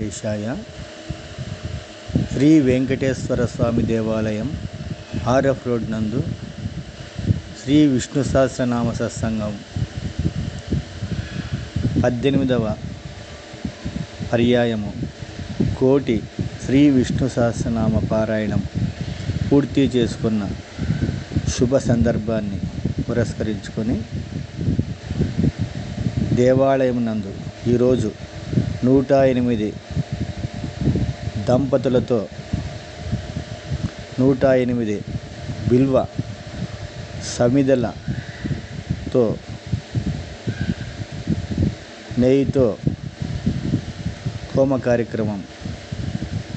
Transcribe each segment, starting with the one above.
దేశాయ శ్రీ వెంకటేశ్వర స్వామి దేవాలయం RF road నందు శ్రీ విష్ణు సహస్రనామ సత్సంగం. పద్దెనిమిదవ పర్యాయము. కోటి శ్రీ విష్ణు సహస్రనామ పారాయణం పూర్తి చేసుకున్న శుభ సందర్భాన్ని పురస్కరించుకొని దేవాలయం నందు ఈరోజు నూట ఎనిమిది దంపతులతో నూట ఎనిమిది బిల్వ సమిదలతో నెయ్యితో హోమ కార్యక్రమం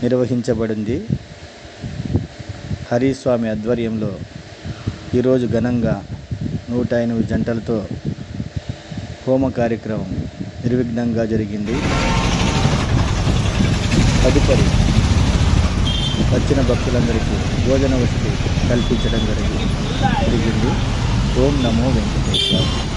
నిర్వహించబడింది. హరిస్వామి ఆధ్వర్యంలో ఈరోజు ఘనంగా నూట ఎనిమిది జంటలతో హోమ కార్యక్రమం నిర్విఘ్నంగా జరిగింది. తదుపరి వచ్చిన భక్తులందరికీ భోజన వసతి కల్పించడం జరిగింది. జరిగింది. ఓం నమో వెంకటేశ్వర.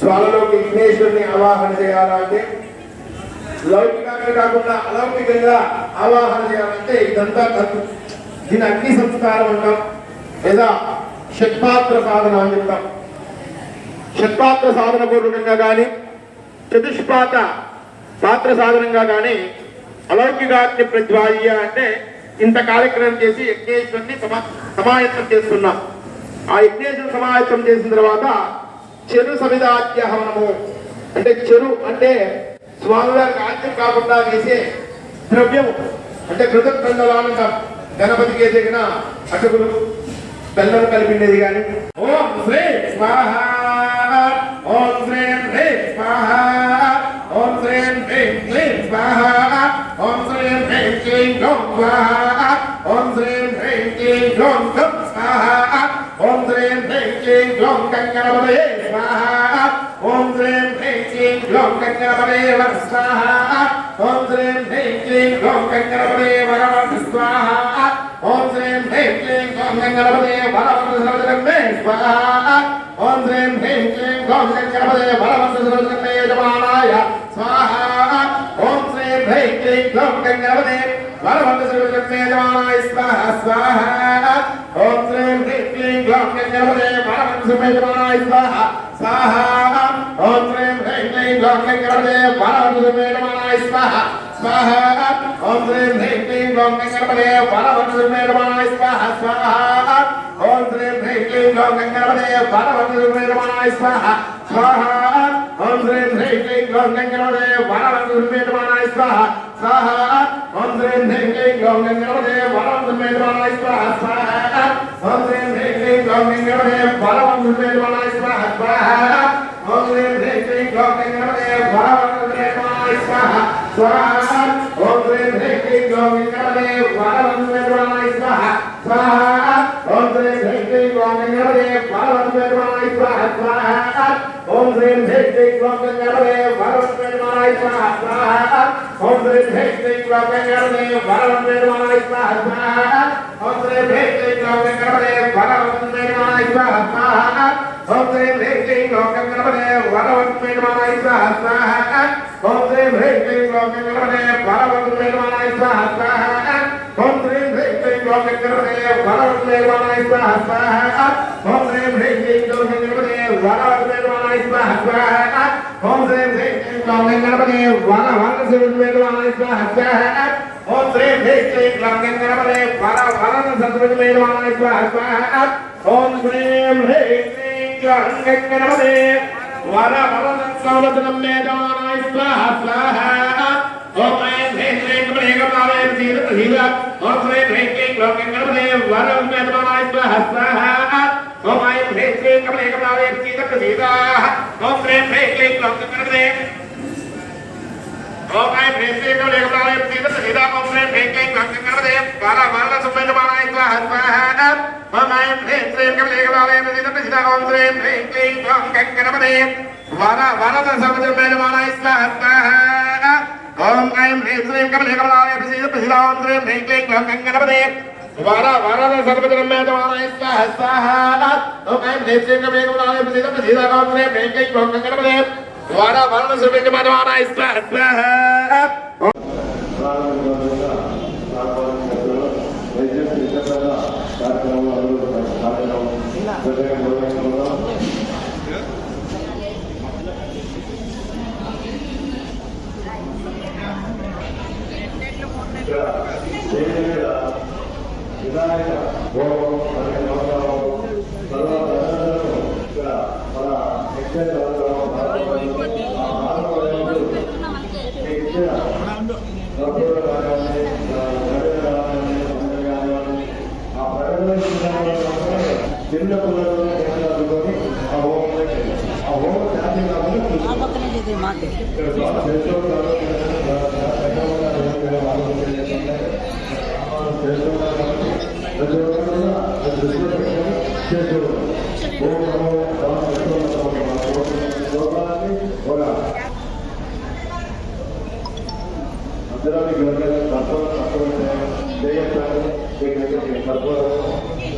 జ్వాలలోకి విఘ్నేశ్వరుని ఆవాహన చేయాలంటే లౌకికంగా కాకుండా అలౌకికంగా ఆవాహన చేయాలంటే ఇదంతా దీని అగ్ని సంస్కారం అంటాం లేదా షట్పాత్ర సాధన అని చెప్తాం షట్పాత్ర సాధన పూర్వకంగా కానీ చతుష్పాత పాత్ర సాధనంగా కానీ అలౌకికాగ్ని ప్రజ్వాల్య అంటే ఇంత కార్యక్రమం చేసి యజ్ఞేశ్వరుని సమా సమాయత్తం చేస్తున్నాం. ఆ యజ్ఞేశ్వరుని సమాయత్తం చేసిన తర్వాత చెరు సమిదాద్య హవనము అంటే చెరు అంటే స్వామివారికి ఆద్యం కాకుండా వేసే ద్రవ్యము. అంటే కృతజ్ఞలాలు గణపతికి ఏదైనా అటుకులు బెల్లం కలిపిండేది కానీ ఓం శ్రీ స్వాహ. ఓం శ్రీ హ్రీ స్వాహ ఓం శ్రీ హ్రీం క్లీం స్వాహ ఓం శ్రీ హ్రీం క్లీం గ్లౌం స్వాహ ఓం శ్రీ హ్రీం క్లీం గ్లౌం గం స్వాహ ఓం శ్రీ హ్రీం క్లీం గ్లౌం గంగణపతయే స్వాహ ఓం శ్రీ హ్రీం క్లీం గ్లౌం గంగణపతయే వర స్వాహ ఓం శ్రీ హ్రీం క్లీం గ్లౌం గంగణపతయే వరవర స్వాహ ఓం శ్రీం హ్రీం క్లీం గ్లౌం గంగణపతయే వరవర సర్వజగన్మే స్వాహ ఓం శ్రీం హ్రీం క్లీం గ్లౌం గంగణపతయే వరవర సర్వజగన్మే యజమానాయ స్వాహ ఓం శ్రీం హ్రీం క్లీం గ్లౌం గంగణపతయే వరవర సర్వజగన్మే యజమానాయ స్వాహ స్వాహ ఓం శ్రీం హ్రీం క్లీం గ్లౌం గంగణపతయే వరవర సర్వజగన్మే యజమానాయ స్వాహ స్వాహ ఓం శ్రీం హ్రీం క్లీం గ్లౌం గంగణపతయే వరవర సర్వజగన్మే యజమానాయ స్వాహ స్వాహ ఓం శ్రీం హ్రీం క్లీం గ్లౌం గంగణపతయే ह्रीं लोकं गणपते परमन्दुर्वेदमानाय स्वाहा स्वाहा ॐ श्रीं ह्रीं क्लीं लोकं गणपते परमन्दुर्वेदमानाय स्वाहा स्वाहा ॐ श्रीं ह्रीं क्लीं लोकं गणपते परमन्दुर्वेदमानाय स्वाहा स्वाहा ॐ स्वाहा स्वाहा ॐ ह्रीं ह्रीं क्लीं ग्लौं गङ्गणपतये वरवन्वेदमानाय स्वाहा स्वाहा ॐ ह्रीं ह्रीं क्लीं ग्लौं गङ्गणपतये वरवन्वेदमानाय स्वाहा स्वाहा ॐ ह्रीं ह्रीं क्लीं ग्लौं गङ्गणपतये वरवन्वेदमानाय स्वाहा स्वाहा ॐ ह्रीं ह्रीं क्लीं ग्लौं गङ्गणपतये वरवन्वेदमानाय स्वाहा स्वाहा ॐ ह्रीं ह्रीं क्लीं ग्लौं गङ्गणपतये वरवन्वेदमानाय स्वाहा स्वाहा ॐ గోచక్రదేవ వరదేవాయ స్వాహ స్వాహ ఓం శ్రీం హ్రీం క్లీం గోచక్రదేవ వరదేవాయ స్వాహ స్వాహ ఓం శ్రీం హ్రీం క్లీం గోచక్రదేవ వరవరదేవాయ స్వాహ స్వాహ ఓం శ్రీం హ్రీం క్లీం గోచక్రదేవ వరవరదేవాయ స్వాహ స్వాహ ఓం శ్రీం హ్రీం క్లీం గోచక్రదేవ వరవరదేవాయ స్వాహ స్వాహ ఓం ओमये भ्रेक्ये लोके कर्मणे वरं मेदमाय स्वहस्ताः ओमये भ्रेक्ये कर्मणे कर्मणे सीतक सीताः ओमये भ्रेक्ये लोके कर्मणे ओमये भ्रेक्ये कर्मणे कर्मणे सीतक सीताः ओमये भ्रेक्ये लोके कर्मणे वारा वारा सुमेदमाय स्वहस्ताः ओमये भ्रेक्ये कर्मणे कर्मणे सीतक सीताः ओमये भ्रेक्ये लोके कर्मणे वारा वारा सुमेदमाय स्वहस्ताः శ్రీం కం లేకపాలయ ఓం స్వాహ స్వాహ ఓం ఐం హ్రీం శ్రీం కం ప్రసీద సీత ఓం హ్రీం హ్రీం క్లీం గణపతే. వర వరద సర్వజనమేధమానాయ స్వాహ స్వాహ ఓం ఐం హ్రీం శ్రీం కం ప్రసీద సీత ఓం హ్రీం హ్రీం క్లీం గణపతే. వర వరద సర్వజనమేధమానాయ స్వాహ స్వాహ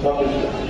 పక్కనే చేసే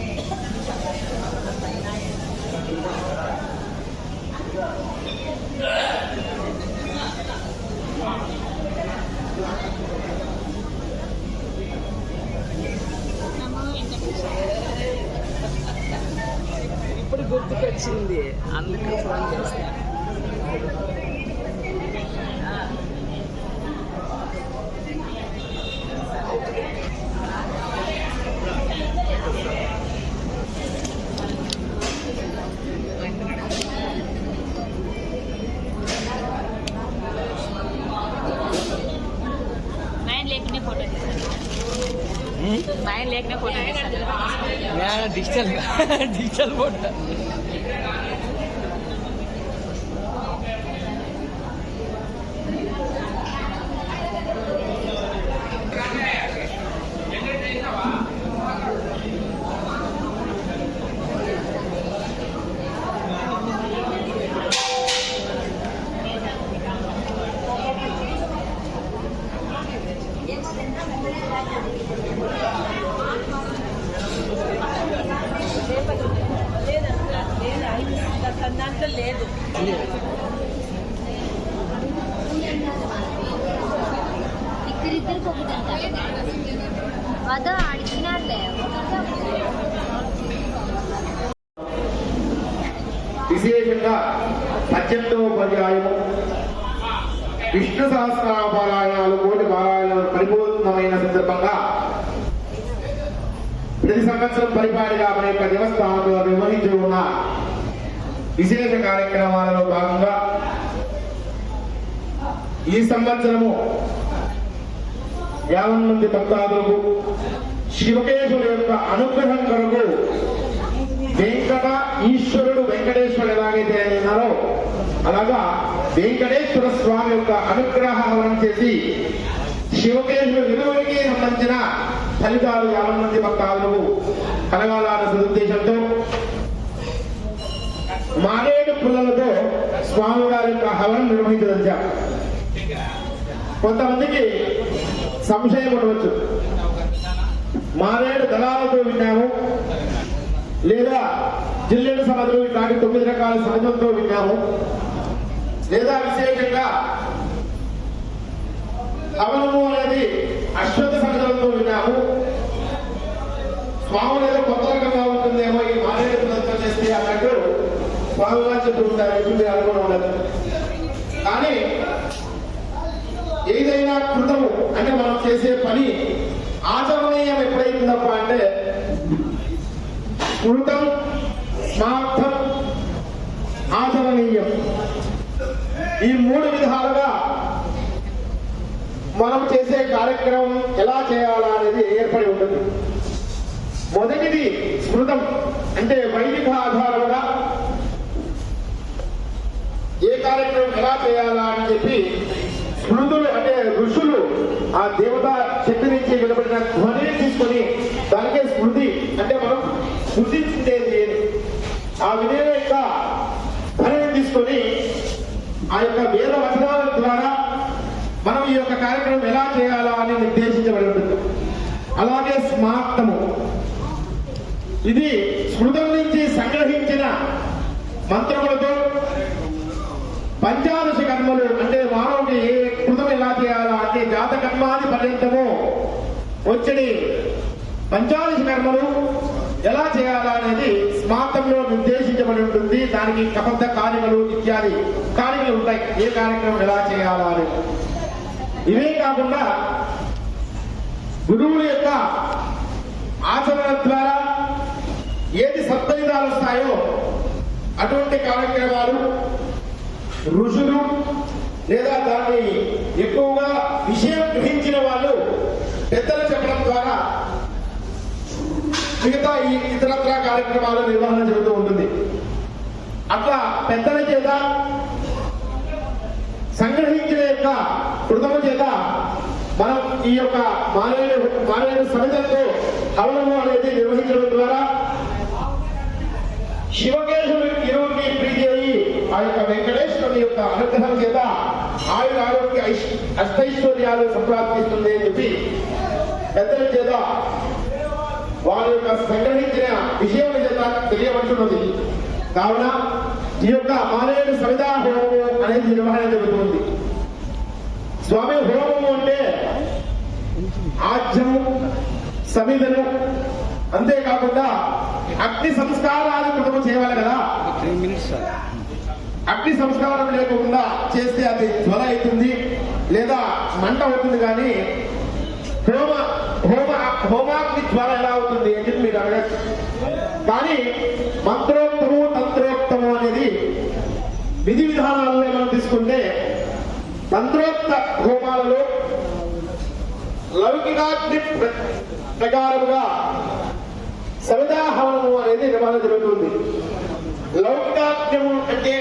লেখনে photo digital digital photo Vishnu పారాయణాలు కోటి పారాయణాలు పరిపూర్ణమైన సందర్భంగా ప్రతి సంవత్సరం పరిపాడిగా మన యొక్క దేవస్థానంలో నిర్వహించి ఉన్న విశేష కార్యక్రమాలలో భాగంగా ఈ సంవత్సరము యావన్ మంది భక్తాదులకు శివకేశుల యొక్క అనుగ్రహం కొరకు వెంకట ఈశ్వరుడు వెంకటేశ్వరుడు ఎలాగైతే ఉన్నారో అలాగా వెంకటేశ్వర స్వామి యొక్క అనుగ్రహం చేసి శివకేశ్వరు ఇరువురికి సంబంధించిన ఫలితాలు యాభై మంది భక్తాలు కలగాలన్న సదుద్దేశంతో మారేడు పుల్లలతో స్వామి యొక్క హవనం నిర్వహించదలిచారు కొంతమందికి సంశయం ఉండవచ్చు. మారేడు దళాలతో విన్నాము లేదా జిల్లేడు సమాధులు ఇట్లాంటి తొమ్మిది రకాల సమాజంతో విన్నాము. లేదా విశేషంగా హవనము అనేది అశ్వత సమాజంతో విన్నాము. స్వాములు ఏదో కొత్త రకంగా ఉంటుందేమో ఈ మారేడు ప్రదర్శన చేస్తే అన్నట్టు స్వామి గారు చెప్తూ ఉంటారు. ఎప్పుడు మీరు ఉండదు. కానీ ఏదైనా కృతము అంటే మనం చేసే పని ఆచరణీయం ఎప్పుడైతుందప్ప అంటే కృతం స్మార్థం ఆచరణీయం. ఈ మూడు విధాలుగా మనం చేసే కార్యక్రమం ఎలా చేయాలా అనేది ఏర్పడి ఉంటుంది. మొదటిది స్మృతం అంటే వైదిక ఆధారంగా ఏ కార్యక్రమం ఎలా చేయాలా అని చెప్పి స్మృతులు అంటే ఋషులు ఆ దేవత శక్తి నుంచి వెలువడిన ధ్వనిని తీసుకొని దానికే స్మృతి అంటే మనం స్మృతించేది ఏది? ఆ విధంగా యొక్క ఆ యొక్క వేద వచనాల ద్వారా మనం ఈ యొక్క కార్యక్రమం ఎలా చేయాలా అని నిర్దేశించబడి ఉంటుంది అలాగే స్మార్తము. ఇది స్మృతం నుంచి సంగ్రహించిన మంత్రములతో పంచాదశ కర్మలు అంటే మానవుడి ఏ కృతం ఎలా చేయాలా అంటే జాత కర్మాది పర్యంతము వచ్చని పంచాదశ కర్మలు ఎలా చేయాలా అనేది స్మార్తంలో నిర్దేశించబడి ఉంటుంది. దానికి కబద్ధ కార్యములు ఇత్యాది కార్యములు ఉంటాయి. ఏ కార్యక్రమం ఎలా చేయాలా అనేది ఇవే కాకుండా గురువుల యొక్క ఆచరణ ద్వారా ఏది సత్ఫలితాలు వస్తాయో అటువంటి కార్యక్రమాలు ఋషులు లేదా దాన్ని ఎక్కువగా విషయం గ్రహించిన వాళ్ళు పెద్దలు చెప్పడం మిగతా ఈ ఇతరత్ర కార్యక్రమాల నిర్వహణ జరుగుతూ ఉంటుంది. అట్లా పెద్దల చేత సంగ్రహించిన యొక్క కృతమ చేత మనం ఈ యొక్క మానవుల మానవుల సమితులతో హవనము అనేది నిర్వహించడం ద్వారా శివకేశుడు ఇరువురికి ప్రీతి అయి ఆ యొక్క వెంకటేశ్వరుని యొక్క అనుగ్రహం చేత ఆయుర ఆరోగ్య అష్టైశ్వర్యాలు సంప్రాప్తిస్తుంది అని చెప్పి పెద్దల చేత వారి యొక్క సంగ్రహించిన విషయం చేత ఉన్నది కావున ఈ యొక్క ఆలయ సవితా హోమము అనేది నిర్వహణ జరుగుతుంది. స్వామి హోమము అంటే ఆజ్యము సమిధను అంతేకాకుండా అగ్ని సంస్కారాలు కుటుంబం చేయాలి కదా? అగ్ని సంస్కారం లేకుండా చేస్తే అది జ్వర అవుతుంది లేదా మంట అవుతుంది కానీ హోమ హోమ హోమాగ్ని ద్వారా ఎలా అవుతుంది అని చెప్పి మీరు అడగచ్చు కానీ మంత్రోక్తము తంత్రోక్తము అనేది విధి విధానాలలో మనం తీసుకుంటే తంత్రోక్త హోమాలలో లౌకికాగ్ని ప్రకారముగా సవితాహవనము అనేది నిర్వహణ జరుగుతుంది. లౌకికాగ్నము అంటే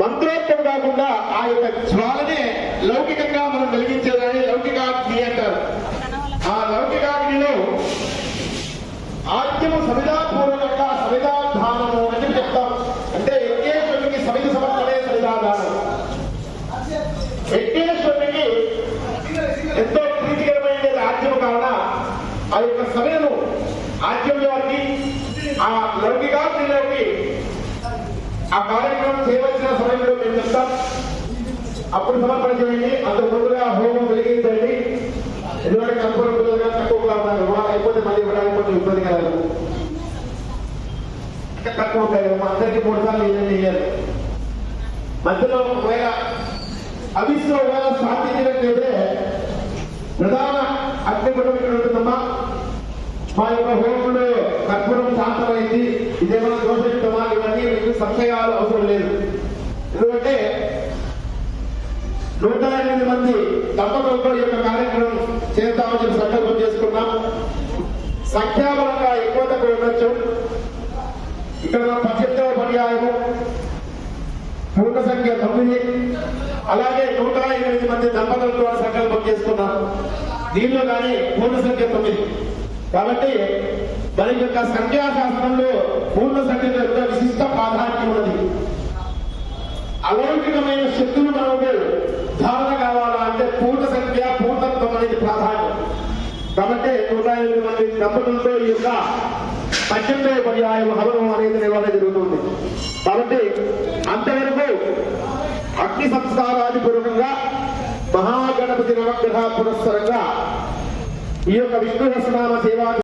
మంత్రోక్తం కాకుండా ఆ యొక్క జ్వాలనే లౌకికంగా మనం వెలిగించేదాన్ని లౌకికాగ్ని అంటారు ఆ లౌకికాగ్నిలో ఆద్యము సవితాపూర్వకంగా సవితాధానము అని చెప్తాం. అంటే యజ్ఞేశ్వరునికి సవిత సమర్పణే సవితాధానం యజ్ఞేశ్వరునికి ఎంతో ప్రీతికరమైనది ఆద్యము కావున ఆ యొక్క సభను ఆద్యంలోకి ఆ లౌకికాగ్నిలోకి ఆ కార్యక్రమం చేయవలసిన సమయంలో మేము చెప్తాం. అప్పుడు సమర్పణ చేయండి. అంతకు ముందుగా హోమం వెలిగించండి. ఎందుకంటే కనుక పిల్లలుగా తక్కువగా ఉన్నారు. అయిపోతే మళ్ళీ ఇవ్వడానికి కొంచెం ఇబ్బంది కలదు తక్కువ ఉంటాయి మా అందరికీ మూడు సార్లు ఏం చేయాలి మధ్యలో ఒకవేళ అవిశ్వ ఒకవేళ సాధించినట్లయితే ప్రధాన అగ్నిపటం ఇక్కడ ఉంటుందమ్మా. మా యొక్క హోమంలో కర్పూరం శాంతమైంది. ఇదేమైనా దోషిస్తామా ఇవన్నీ మీకు సంశయాలు అవసరం లేదు. ఎందుకంటే నూట ఎనిమిది మంది దంపతులతో యొక్క కార్యక్రమం చేద్దామని చెప్పి సంకల్పం చేసుకున్నాం. సంఖ్యాబలంగా ఎక్కువ తక్కువ ఉండొచ్చు. ఇక్కడ మనం పద్దెనిమిదవ పర్యాయము. పూర్ణ సంఖ్య తొమ్మిది. అలాగే నూట ఎనిమిది మంది దంపతులతో సంకల్పం చేసుకున్నాం దీనిలో కానీ పూర్ణ సంఖ్య తొమ్మిది. కాబట్టి మరి యొక్క సంఖ్యాశాస్త్రంలో పూర్ణ సంఖ్య యొక్క విశిష్ట ప్రాధాన్యం ఉన్నది. అలౌకికమైన శక్తులు మనకు ధారణ కావాలా అంటే పూర్ణ సంఖ్య పూర్ణత్వం అనేది ప్రాధాన్యం. కాబట్టి నూట ఎనిమిది మంది దంపతులతో ఈ యొక్క పద్దెనిమిదవ పర్యాయం హవనం అనేది నిర్వహణ జరుగుతుంది. కాబట్టి అంతవరకు అగ్ని సంస్కారాది పూర్వకంగా మహాగణపతి నవగ్రహ పురస్సరంగా ఈ యొక్క విష్ణు సహస్రనామ సేవా